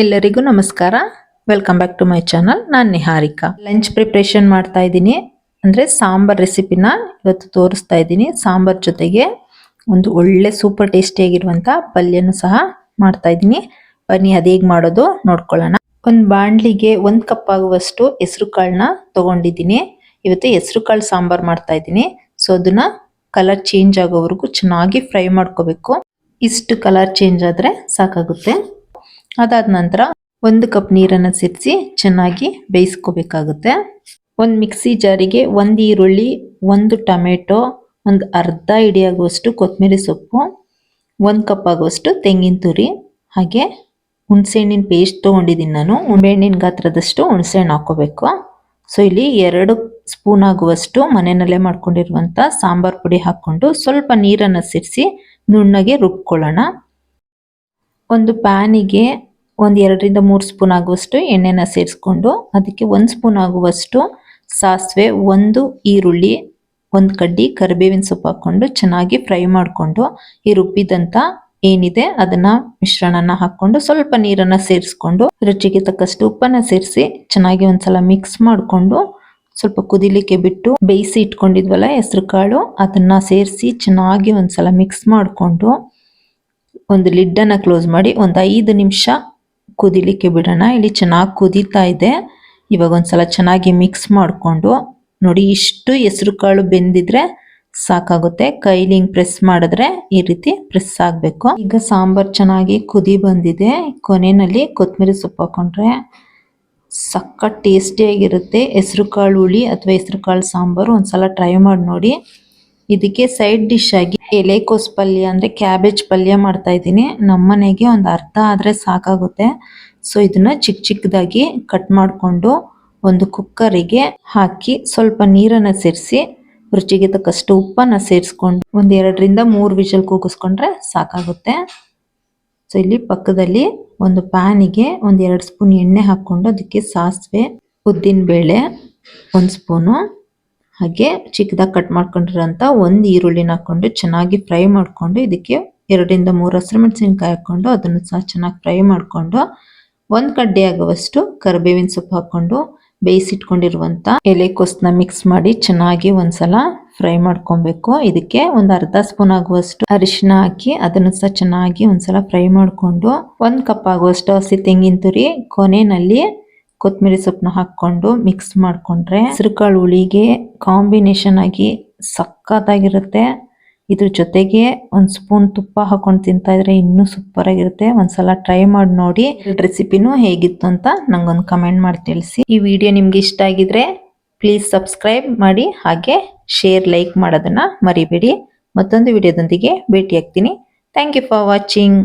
ಎಲ್ಲರಿಗೂ ನಮಸ್ಕಾರ. Welcome back to my channel ನಾನು ನಿಹಾರಿಕಾ. ಲಂಚ್ ಪ್ರಿಪ್ರೇಷನ್ ಮಾಡ್ತಾ ಇದ್ದೀನಿ. ಅಂದರೆ ಸಾಂಬಾರ್ ರೆಸಿಪಿನ ಇವತ್ತು ತೋರಿಸ್ತಾ ಇದ್ದೀನಿ. ಸಾಂಬಾರ್ ಜೊತೆಗೆ ಒಂದು ಒಳ್ಳೆ ಸೂಪರ್ ಟೇಸ್ಟಿಯಾಗಿರುವಂಥ ಪಲ್ಯನೂ ಸಹ ಮಾಡ್ತಾ ಇದ್ದೀನಿ. ಬನ್ನಿ, ಅದು ಹೇಗೆ ಮಾಡೋದು ನೋಡ್ಕೊಳ್ಳೋಣ. ಒಂದು ಬಾಣಲಿಗೆ ಒಂದು ಕಪ್ ಆಗುವಷ್ಟು ಹೆಸರು ಕಾಳನ್ನ ತೊಗೊಂಡಿದ್ದೀನಿ. ಇವತ್ತು ಹೆಸರು ಕಾಳು ಸಾಂಬಾರು ಮಾಡ್ತಾ ಇದ್ದೀನಿ. ಸೊ ಅದನ್ನ ಕಲರ್ ಚೇಂಜ್ ಆಗೋವರೆಗೂ ಚೆನ್ನಾಗಿ ಫ್ರೈ ಮಾಡ್ಕೋಬೇಕು. ಇಷ್ಟು ಕಲರ್ ಚೇಂಜ್ ಆದರೆ ಸಾಕಾಗುತ್ತೆ. ಅದಾದ ನಂತರ ಒಂದು ಕಪ್ ನೀರನ್ನು ಸೇರಿಸಿ ಚೆನ್ನಾಗಿ ಬೇಯಿಸ್ಕೋಬೇಕಾಗುತ್ತೆ. ಒಂದು ಮಿಕ್ಸಿ ಜಾರಿಗೆ ಒಂದು ಈರುಳ್ಳಿ, ಒಂದು ಟೊಮೆಟೊ, ಒಂದು ಅರ್ಧ ಹಿಡಿಯಾಗುವಷ್ಟು ಕೊತ್ತಂಬರಿ ಸೊಪ್ಪು, ಒಂದು ಕಪ್ ಆಗುವಷ್ಟು ತೆಂಗಿನ ತುರಿ, ಹಾಗೆ ಹುಣಸೆಹಣ್ಣಿನ ಪೇಸ್ಟ್ ತೊಗೊಂಡಿದ್ದೀನಿ ನಾನು. ಹಣ್ಣಿನ ಗಾತ್ರದಷ್ಟು ಹುಣಸೆಹಣ್ಣು ಹಾಕೋಬೇಕು ಸೊ ಇಲ್ಲಿ ಎರಡು ಸ್ಪೂನ್ ಆಗುವಷ್ಟು ಮನೆಯಲ್ಲೇ ಮಾಡ್ಕೊಂಡಿರುವಂಥ ಸಾಂಬಾರ್ ಪುಡಿ ಹಾಕ್ಕೊಂಡು ಸ್ವಲ್ಪ ನೀರನ್ನು ಸೇರಿಸಿ ನುಣ್ಣಗೆ ರುಬ್ಕೊಳ್ಳೋಣ. ಒಂದು ಪ್ಯಾನಿಗೆ ಒಂದು ಎರಡರಿಂದ ಮೂರು ಸ್ಪೂನ್ ಆಗುವಷ್ಟು ಎಣ್ಣೆನ ಸೇರಿಸ್ಕೊಂಡು ಅದಕ್ಕೆ ಒಂದು ಸ್ಪೂನ್ ಆಗುವಷ್ಟು ಸಾಸಿವೆ, ಒಂದು ಈರುಳ್ಳಿ, ಒಂದು ಕಡ್ಡಿ, ಕರಿಬೇವಿನ ಸೊಪ್ಪು ಹಾಕ್ಕೊಂಡು ಚೆನ್ನಾಗಿ ಫ್ರೈ ಮಾಡಿಕೊಂಡು ಈ ರುಬ್ಬಿದಂಥ ಏನಿದೆ ಅದನ್ನ ಮಿಶ್ರಣನ ಹಾಕ್ಕೊಂಡು ಸ್ವಲ್ಪ ನೀರನ್ನ ಸೇರಿಸ್ಕೊಂಡು ರುಚಿಗೆ ತಕ್ಕಷ್ಟು ಉಪ್ಪನ್ನ ಸೇರಿಸಿ ಚೆನ್ನಾಗಿ ಒಂದ್ಸಲ ಮಿಕ್ಸ್ ಮಾಡಿಕೊಂಡು ಸ್ವಲ್ಪ ಕುದಿಲಿಕ್ಕೆ ಬಿಟ್ಟು ಬೇಯಿಸಿ ಇಟ್ಕೊಂಡಿದ್ವಲ್ಲ ಹೆಸರು ಕಾಳು, ಅದನ್ನ ಸೇರಿಸಿ ಚೆನ್ನಾಗಿ ಒಂದ್ಸಲ ಮಿಕ್ಸ್ ಮಾಡಿಕೊಂಡು ಒಂದು ಲಿಡ್ಡನ್ನು ಕ್ಲೋಸ್ ಮಾಡಿ ಒಂದು ಐದು ನಿಮಿಷ ಕುದಿಲಿಕ್ಕೆ ಬಿಡೋಣ. ಇಲ್ಲಿ ಚೆನ್ನಾಗಿ ಕುದೀತಾ ಇದೆ. ಇವಾಗ ಒಂದ್ಸಲ ಚೆನ್ನಾಗಿ ಮಿಕ್ಸ್ ಮಾಡಿಕೊಂಡು ನೋಡಿ ಇಷ್ಟು ಹೆಸರು ಕಾಳು ಬೆಂದಿದ್ರೆ ಸಾಕಾಗುತ್ತೆ. ಕೈಲಿ ಹಿಂಗೆ ಪ್ರೆಸ್ ಮಾಡಿದ್ರೆ ಈ ರೀತಿ ಪ್ರೆಸ್ ಆಗಬೇಕು. ಈಗ ಸಾಂಬಾರ್ ಚೆನ್ನಾಗಿ ಕುದಿ ಬಂದಿದೆ. ಕೊನೆಯಲ್ಲಿ ಕೊತ್ತಂಬರಿ ಸೊಪ್ಪು ಹಾಕೊಂಡ್ರೆ ಸಕ್ಕ ಟೇಸ್ಟಿಯಾಗಿರುತ್ತೆ ಹೆಸರು ಕಾಳು ಹುಳಿ ಅಥವಾ ಹೆಸರು ಕಾಳು ಸಾಂಬಾರು ಒಂದ್ಸಲ ಟ್ರೈ ಮಾಡಿ ನೋಡಿ. ಇದಕ್ಕೆ ಸೈಡ್ ಡಿಶ್ ಆಗಿ ಎಲೆಕೋಸ್ ಪಲ್ಯ ಅಂದ್ರೆ ಕ್ಯಾಬೇಜ್ ಪಲ್ಯ ಮಾಡ್ತಾ ಇದ್ದೀನಿ. ನಮ್ಮನೆಗೆ ಒಂದು ಅರ್ಧ ಆದ್ರೆ ಸಾಕಾಗುತ್ತೆ. ಸೊ ಇದನ್ನ ಚಿಕ್ಕ ಚಿಕ್ಕದಾಗಿ ಕಟ್ ಮಾಡಿಕೊಂಡು ಒಂದು ಕುಕ್ಕರಿಗೆ ಹಾಕಿ ಸ್ವಲ್ಪ ನೀರನ್ನ ಸೇರಿಸಿ, ರುಚಿಗೆ ತಕ್ಕಷ್ಟು ಉಪ್ಪನ್ನ ಸೇರಿಸ್ಕೊಂಡು ಒಂದ್ ಎರಡರಿಂದ ಮೂರು ವಿಷಲ್ ಕೂಗಿಸ್ಕೊಂಡ್ರೆ ಸಾಕಾಗುತ್ತೆ. ಸೊ ಇಲ್ಲಿ ಪಕ್ಕದಲ್ಲಿ ಒಂದು ಪ್ಯಾನಿಗೆ ಒಂದ್ ಎರಡು ಸ್ಪೂನ್ ಎಣ್ಣೆ ಹಾಕೊಂಡು ಅದಕ್ಕೆ ಸಾಸಿವೆ ಉದ್ದಿನ ಬೇಳೆ ಒಂದು ಸ್ಪೂನು ಹಾಗೆ ಚಿಕ್ಕದಾಗಿ ಕಟ್ ಮಾಡ್ಕೊಂಡಿರೋಂಥ ಒಂದು ಈರುಳ್ಳಿನ ಹಾಕೊಂಡು ಚೆನ್ನಾಗಿ ಫ್ರೈ ಮಾಡಿಕೊಂಡು ಇದಕ್ಕೆ ಎರಡರಿಂದ ಮೂರು ಹಸಿರು ಮೆಣಸಿನ್ಕಾಯಿ ಹಾಕ್ಕೊಂಡು ಅದನ್ನು ಸಹ ಚೆನ್ನಾಗಿ ಫ್ರೈ ಮಾಡಿಕೊಂಡು ಒಂದು ಕಡ್ಡಿ ಆಗುವಷ್ಟು ಕರಿಬೇವಿನ ಸೊಪ್ಪು ಹಾಕ್ಕೊಂಡು ಬೇಯಿಸಿಟ್ಕೊಂಡಿರುವಂಥ ಎಲೆಕೋಸನ್ನ ಮಿಕ್ಸ್ ಮಾಡಿ ಚೆನ್ನಾಗಿ ಒಂದ್ಸಲ ಫ್ರೈ ಮಾಡ್ಕೊಬೇಕು. ಇದಕ್ಕೆ ಒಂದು ಅರ್ಧ ಸ್ಪೂನ್ ಆಗುವಷ್ಟು ಅರಿಶಿನ ಹಾಕಿ ಅದನ್ನು ಸಹ ಚೆನ್ನಾಗಿ ಒಂದ್ಸಲ ಫ್ರೈ ಮಾಡಿಕೊಂಡು ಒಂದು ಕಪ್ ಆಗುವಷ್ಟು ಹಸಿ ತೆಂಗಿನ ತುರಿ ಕೊನೆಯಲ್ಲಿ ಕೊತ್ತಂಬರಿ ಸೊಪ್ಪನ್ನ ಹಾಕೊಂಡು ಮಿಕ್ಸ್ ಮಾಡ್ಕೊಂಡ್ರೆ ಹೆಸರುಕಾಳು ಹುಳಿಗೆ ಕಾಂಬಿನೇಷನ್ ಆಗಿ ಸಕ್ಕತ್ತಾಗಿರುತ್ತೆ ಇದ್ರ ಜೊತೆಗೆ ಒಂದು ಸ್ಪೂನ್ ತುಪ್ಪ ಹಾಕೊಂಡು ತಿಂತಾ ಇದ್ರೆ ಇನ್ನೂ ಸೂಪರ್ ಆಗಿರುತ್ತೆ ಒಂದ್ಸಲ ಟ್ರೈ ಮಾಡಿ ನೋಡಿ. ರೆಸಿಪಿನೂ ಹೇಗಿತ್ತು ಅಂತ ನಂಗೊಂದು ಕಮೆಂಟ್ ಮಾಡಿ ತಿಳಿಸಿ. ಈ ವಿಡಿಯೋ ನಿಮ್ಗೆ ಇಷ್ಟ ಆಗಿದ್ರೆ ಪ್ಲೀಸ್ ಸಬ್ಸ್ಕ್ರೈಬ್ ಮಾಡಿ ಹಾಗೆ ಶೇರ್ ಲೈಕ್ ಮಾಡೋದನ್ನ ಮರಿಬೇಡಿ. ಮತ್ತೊಂದು ವಿಡಿಯೋದೊಂದಿಗೆ ಭೇಟಿ ಆಗ್ತೀನಿ ಥ್ಯಾಂಕ್ ಯು ಫಾರ್ ವಾಚಿಂಗ್